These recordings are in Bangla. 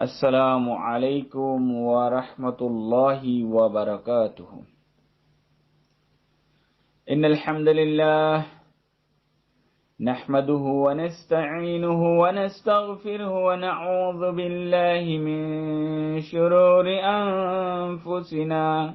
السلام عليكم ورحمة الله وبركاته. إن الحمد لله نحمده ونستعينه ونستغفره ونعوذ بالله من شرور أنفسنا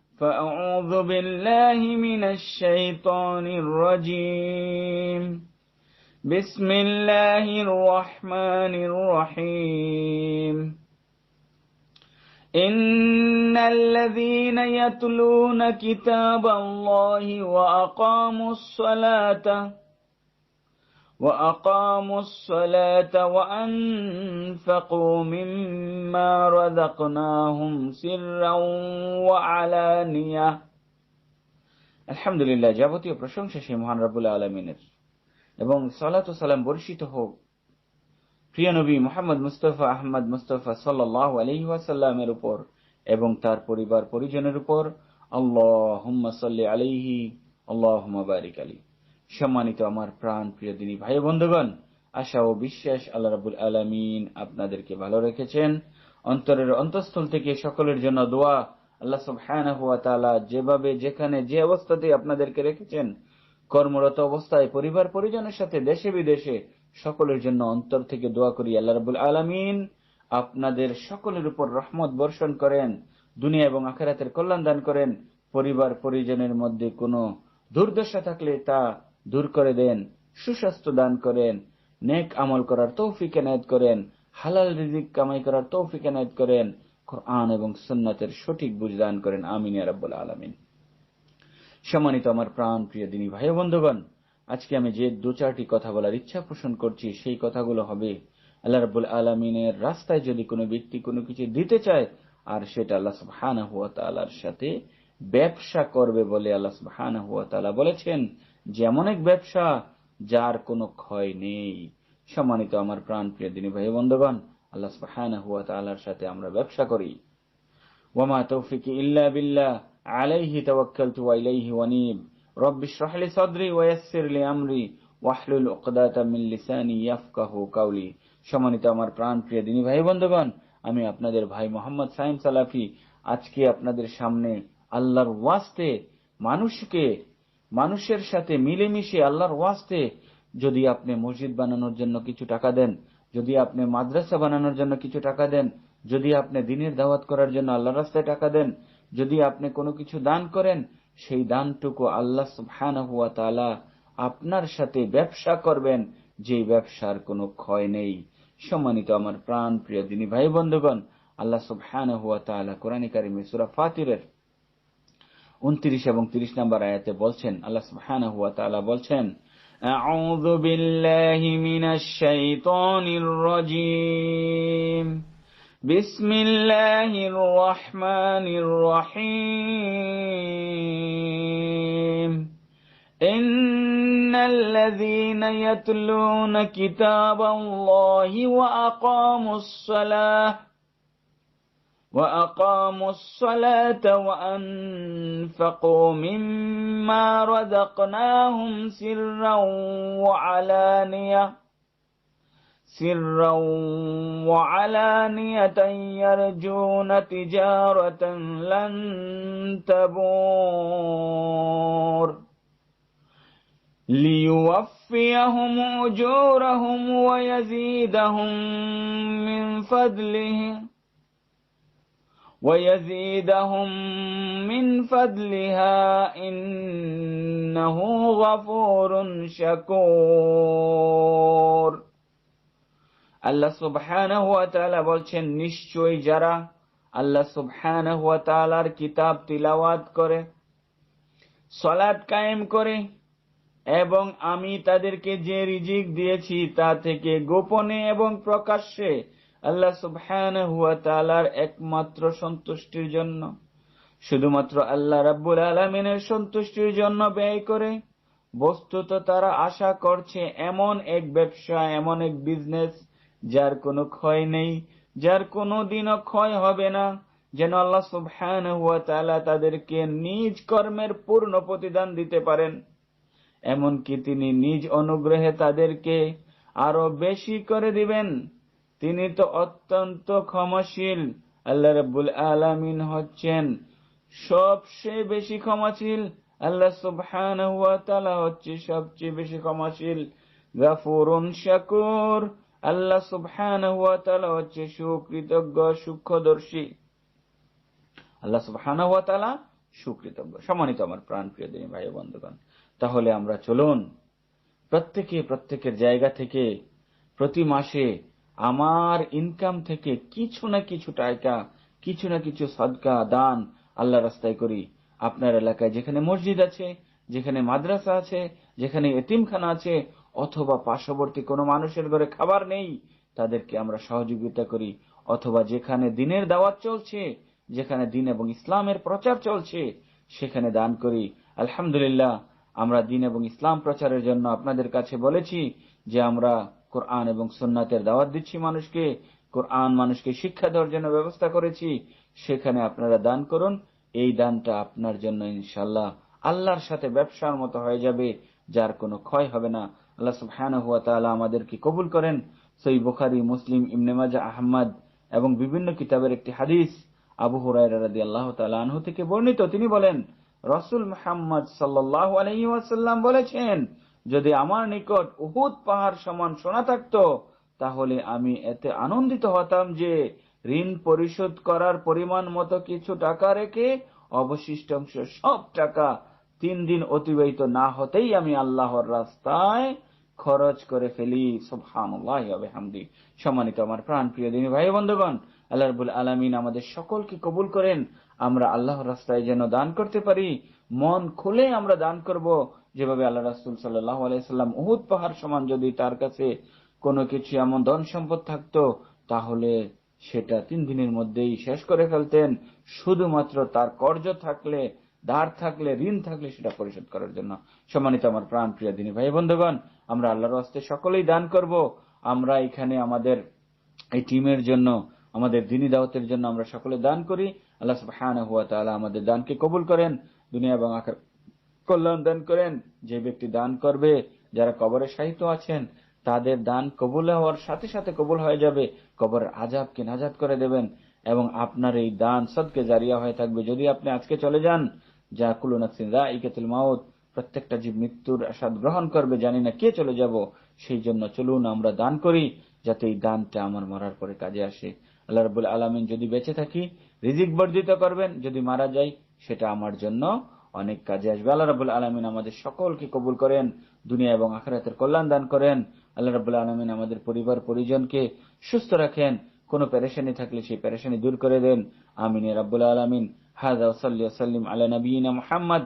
فأعوذ بالله من الشيطان الرجيم. بسم الله الرحمن الرحيم. إن الذين يتلون كتاب الله وأقاموا الصلاة وأقاموا الصلاة وأنفقوا مما رزقناهم سرا وعلانية আলহামদুলিল্লাহ যাবতীয় প্রশংসা সেই মহান রাবুল আলমিনের এবং সালাত সালাম বর্ষিত হোক প্রিয় নবী মোহাম্মদ মুস্তফা আহমদ মুস্তফা সাল্লাহ আলহি ওয়াসাল্লামের উপর এবং তার পরিবার পরিজনের উপর আল্লাহ সাল্লি আলিহি আল্লাহ বারিক আলী সম্মানিত আমার প্রাণ প্রিয় দিনী ভাই বন্ধুগণ, আশা ও বিশ্বাস আল্লাহ রাবুল আলমিন আপনাদেরকে ভালো রেখেছেন। অন্তরের অন্তঃস্থল থেকে সকলের জন্য দোয়া, আল্লাহ সুবহানাহু যেভাবে, যেখানে, যে অবস্থাতে আপনাদেরকে রেখেছেন, কর্মরত অবস্থায়, পরিবার পরিজনের সাথে, দেশে বিদেশে, সকলের জন্য অন্তর থেকে দোয়া করি আল্লাহ রাবুল আলমিন। আপনাদের সকলের উপর রহমত বর্ষণ করেন, দুনিয়া এবং আখেরাতের কল্যাণ দান করেন। পরিবার পরিজনের মধ্যে কোনো দুর্দশা থাকলে তা দূর করে দেন, সুস্বাস্থ্য দান করেন, নেক আমল করার তৌফিক এনায়ত করেন, হালাল রিজিক কামাই করার তৌফিক এনায়ত করেন, কোরআন এবং সুন্নাতের সঠিক বুঝ দান করেন। আমিন রাব্বুল আলমিন। সম্মানিত আমার প্রাণ প্রিয় দিনী ভাই বন্ধুগণ, আজকে আমি যে দু চারটি কথা বলার ইচ্ছা পোষণ করছি, সেই কথাগুলো হবে, আল্লাহ রাব্বুল আলমিনের রাস্তায় যদি কোনো ব্যক্তি কোনো কিছু দিতে চায়, আর সেটা আল্লাহ সুবহানাহু হুয়া সাথে ব্যবসা করবে বলে আল্লাহ সুবহানাহু হুয়া তাআলা বলেছেন যেমন এক ব্যবসা, যার কোনো ক্ষয় নেই। সম্মানিত আমার প্রাণ প্রিয় দিনী ভাই বন্ধুগণ, আল্লাহ সুবহানাহু ওয়া তাআলার সাথে আমরা ব্যবসা করি। ওয়ামা তৌফিকি ইল্লা বিল্লাহ, আলাইহি তাওয়াক্কালতু ওয়া ইলাইহি ওয়ানিব। রব্বি ইশরাহ লি সাদরি ওয়া ইয়াসসির লি আমরি, ওয়াহলুল উকদাতাম মিন লিসানি ইয়াফকাহু কাওলি। সম্মানিত আমার প্রাণ প্রিয় দিনী ভাই বন্ধুগণ, আমি আপনাদের ভাই মোহাম্মদ সাইম সালাফি। আজকে আপনাদের সামনে আল্লাহর ওয়াস্তে মানুষকে মানুষের সাথে মিলেমিশে আল্লাহর ওয়াস্তে যদি আপনি মসজিদ বানানোর জন্য কিছু টাকা দেন, যদি আপনি মাদ্রাসা বানানোর জন্য কিছু টাকা দেন, যদি আপনি দিনের দাওয়াত করার জন্য আল্লাহর রাস্তায় টাকা দেন, যদি আপনি কোনো কিছু দান করেন, সেই দানটুকু আল্লাহ সুবহানাহু ওয়া তাআলা আপনার সাথে ব্যবসা করবেন যে ব্যবসার কোনো ক্ষয় নেই। সম্মানিত আমার প্রাণ প্রিয় দিনী ভাই বন্ধুগণ, আল্লাহ সুবহানাহু ওয়া তাআলা কোরআন কারিমে ফাতিরের উনত্রিশ এবং তিরিশ নম্বর আয়াতে বলছেন আল্লাহ সুবহানাহু ওয়া তাআলা বলছেন أعوذ بالله من الشيطان الرجيم بسم الله الرحمن الرحيم إن الذين يتلون كتاب الله وأقاموا الصلاة وأقاموا الصلاة وأنفقوا مما رزقناهم سرا وعلانية سرا وعلانية يرجون تجارة لن تبور ليوفيهم أجورهم ويزيدهم من فضله ويزيدهم من فضلها إنه غفور شكور আল্লাহ সুবহানাহু ওয়া তাআলা বলছেন নিশ্চয়ই যারা আল্লাহ সুবহানাহু ওয়া তাআলার কিতাব তিলাওয়াত করে সলাৎ কায়েম করে এবং আমি তাদেরকে যে রিজিক দিয়েছি তা থেকে গোপনে এবং প্রকাশ্যে আল্লাহ তাআলার একমাত্র সন্তুষ্টির জন্য। শুধুমাত্র আল্লাহ রাব্বুল আলামিনের সন্তুষ্টির জন্য ব্যয় করে। বস্তুত তারা আশা করছে এমন এক ব্যবসা, এমন এক বিজনেস যার কোনো ক্ষয় নেই, যার কোনো দিনও ক্ষয় হবে না। যেন আল্লাহ সুবহানাহু ওয়া তাআলা তাদেরকে নিজ কর্মের পূর্ণ প্রতিদান দিতে পারেন। এমনকি তিনি নিজ অনুগ্রহে তাদেরকে আরও বেশি করে দিবেন। তিনি তো অত্যন্ত ক্ষমাশীল। আল্লাহ রাব্বুল আলামিন হচ্ছেন সবচেয়ে বেশি ক্ষমাশীল। আল্লাহ তাআলা হচ্ছে সবচেয়ে বেশি ক্ষমাশীল। গাফুরুন শাকুর। আল্লাহ তাআলা হচ্ছে সুকৃতজ্ঞ, সূক্ষ্মদর্শী। আল্লাহ তাআলা সুকৃতজ্ঞ। সম্মানিত আমার প্রাণ প্রিয় দিনী ভাই বন্ধুগণ, তাহলে আমরা চলুন প্রত্যেকে প্রত্যেকের জায়গা থেকে প্রতি মাসে আমার ইনকাম থেকে কিছু না কিছু টাকা, কিছু না কিছু সদকা, দান আল্লাহ রাস্তায় করি। আপনার এলাকায় যেখানে মসজিদ আছে, যেখানে মাদ্রাসা আছে, যেখানে এতিমখানা আছে, অথবা পার্শ্ববর্তী কোনো মানুষের ঘরে খাবার নেই, তাদেরকে আমরা সহযোগিতা করি। অথবা যেখানে দিনের দাওয়াত চলছে, যেখানে দিন এবং ইসলামের প্রচার চলছে, সেখানে দান করি। আলহামদুলিল্লাহ, আমরা দিন এবং ইসলাম প্রচারের জন্য আপনাদের কাছে বলেছি যে আমরা কোরআন এবং সুন্নাতের দাওয়াত দিচ্ছি মানুষকে। কোরআন মানুষকে শিক্ষা দেওয়ার জন্য ব্যবস্থা করেছি। সেখানে আপনারা দান করুন। এই দানটা আপনার জন্য ইনশাল্লাহ আল্লাহর সাথে ব্যবসার মতো হয়ে যাবে, যার কোনো ক্ষয় হবে না। আল্লাহ সুবহানাহু ওয়া তাআলা আমাদেরকে কবুল করেন। সই বুখারী, মুসলিম ইমনেমাজা আহমদ এবং বিভিন্ন কিতাবের একটি হাদিস আবু হুরায়রা আল্লাহ আনহু থেকে বর্ণিত। তিনি বলেন, রসুল মুহাম্মদ সাল্লাল্লাহু আলাইহি ওয়াসাল্লাম বলেছেন যদি আমার নিকট উহুদ পাহাড় সমান সোনা থাকত, তাহলে আমি এতে আনন্দিত হতাম যে ঋণ পরিশোধ করার পরিমাণ মতো কিছু টাকা রেখে অবশিষ্টাংশ সব টাকা তিন দিন অতিবাহিত না হতেই আমি আল্লাহর রাস্তায় খরচ করে ফেলি, সুবহানাল্লাহি সম্মানিত আমার প্রাণ প্রিয় দিনী ভাই বন্ধুগণ, আল্লাহ রাব্বুল আলামিন আমাদের সকলকে কবুল করেন। আমরা আল্লাহর রাস্তায় যেন দান করতে পারি, মন খুলে আমরা দান করব। যেভাবে আল্লাহ রাসূল সাল্লাল্লাহু আলাইহি সাল্লাম উহুদ পাহাড় সমান যদি তার কাছে কোনো কিছু এমন ধন সম্পদ থাকতো, তাহলে সেটা তিন দিনের মধ্যেই শেষ করে ফেলতেন। শুধুমাত্র তার কর্জ থাকলে, ধার থাকলে, ঋণ থাকলে সেটা পরিশোধ করার জন্য। সম্মানিত আমার প্রাণ প্রিয় দিনী ভাই বন্ধুগণ আমরা আল্লাহর হস্তে সকলেই দান করব। আমরা এখানে আমাদের এই টিমের জন্য, আমাদের দিনী দাওয়াতের জন্য আমরা সকলে দান করি। আল্লাহ সুবহানাহু ওয়া তাআলা আমাদের দানকে কবুল করেন, দুনিয়া এবং আখির কল্যাণ দান করেন। যে ব্যক্তি দান করবে, যারা কবরে সাহিত্য আছেন, তাদের দান কবুল হওয়ার সাথে সাথে কবুল হয়ে যাবে। কবরের আজাবকে নাজাদ করে দেবেন এবং আপনার এই দান সদকে জারিয়া হয়ে থাকবে। যদি আপনি আজকে চলে যান, যা কুলুনাসিন ইকেতুল মাউত প্রত্যেকটা জীব মৃত্যুর আসাদ গ্রহণ করবে, জানি না কে চলে যাব, সেই জন্য চলুন আমরা দান করি, যাতে এই দানটা আমার মরার পরে কাজে আসে। আল্লাহ রবুল আলমিন যদি বেঁচে থাকি, রিজিক বর্ধিত করবেন, যদি মারা যাই, সেটা আমার জন্য অনেক কাজে আসবে। আল্লাহ রাবুল আলমিন আমাদের সকলকে কবুল করেন, দুনিয়া এবং আখরাতের কল্যাণ দান করেন। আল্লাহ রাবুল আলমিন আমাদের পরিবার, পরিজনকে সুস্থ রাখেন, কোনো পেরেশানি থাকলে সেই পেরেশানি দূর করে দেন। আমিন রাব্বুল আলমিন। হাজা ওসাল্লি ওসাল্লিম আলা নবীনা মুহাম্মদ।